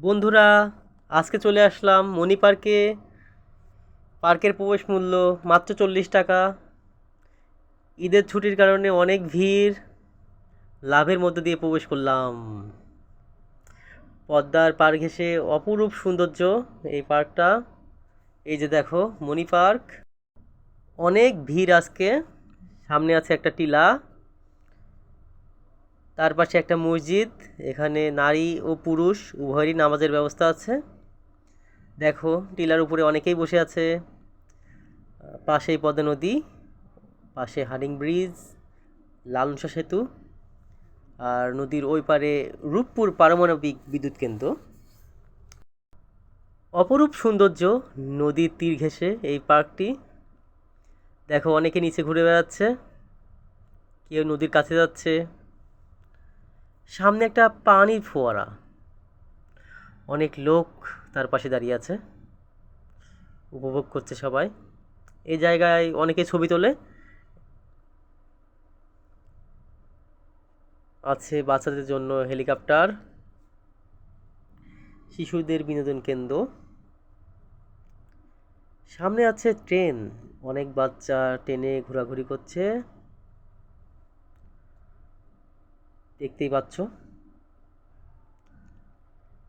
বন্ধুরা, আজকে চলে আসলাম মণি পার্কে। পার্কের প্রবেশ মূল্য মাত্র চল্লিশ টাকা। ঈদের ছুটির কারণে অনেক ভিড়। লাভের মধ্য দিয়ে প্রবেশ করলাম। পদ্মার পার ঘেঁষে অপরূপ সৌন্দর্য এই পার্কটা। এই যে দেখো, মণি পার্ক। অনেক ভিড় আজকে। সামনে আছে একটা টিলা। তার পাশে একটা মসজিদ, এখানে নারী ও পুরুষ, উভয়েরই নামাজের ব্যবস্থা আছে। দেখো, টিলার উপরে অনেকেই বসে আছে। পাশেই পদ্মা নদী, পাশে হাডিং ব্রিজ, লালনসা সেতু আর নদীর ওই পারে রূপপুর পারমাণবিক বিদ্যুৎ কেন্দ্র। অপরূপ সৌন্দর্য, নদীর তীর ঘেঁষে এই পার্কটি। দেখো, অনেকে নিচে ঘুরে বেড়াচ্ছে, কেউ নদীর কাছে যাচ্ছে। সামনে একটা পানির ফোয়ারা। অনেক লোক তার পাশে দাঁড়িয়ে আছে। উপভোগ করছে সবাই। এই জায়গায় অনেকে ছবি তোলে। আছে বাচ্চাদের জন্য হেলিকপ্টার। শিশুদের বিনোদন কেন্দ্র। সামনে আছে ট্রেন। অনেক বাচ্চা ট্রেনে ঘোরাঘুরি করছে। দেখতেই পাচ্ছ।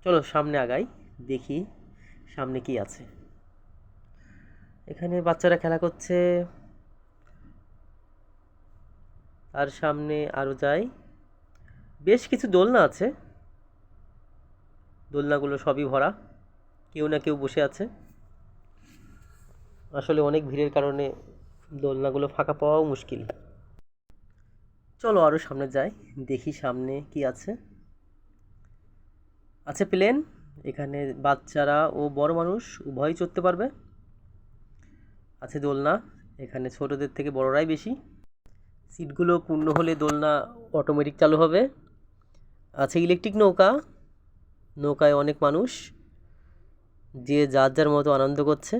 চলো সামনে আগাই, দেখি সামনে কি আছে। এখানে বাচ্চারা খেলা করছে। আর সামনে আরও যাই। বেশ কিছু দোলনা আছে। দোলনাগুলো সবই ভরা। কেউ না কেউ বসে আছে। আসলে অনেক ভিড়ের কারণে দোলনাগুলো ফাঁকা পাওয়াও মুশকিল। চলো আরও সামনে যাই, দেখি সামনে কি আছে। আছে প্লেন, এখানে বাচ্চারা ও বড় মানুষ উভয়ই চড়তে পারবে। আছে দোলনা, এখানে ছোটদের থেকে বড়রাই বেশি। সিটগুলো পূর্ণ হলে দোলনা অটোমেটিক চালু হবে। আছে ইলেকট্রিক নৌকা, নৌকায় অনেক মানুষ। যে যার যার মতো আনন্দ করছে।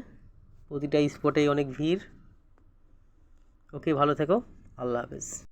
প্রতিটা স্পটেই অনেক ভিড়। ওকে, ভালো থেকো। আল্লাহ হাফেজ।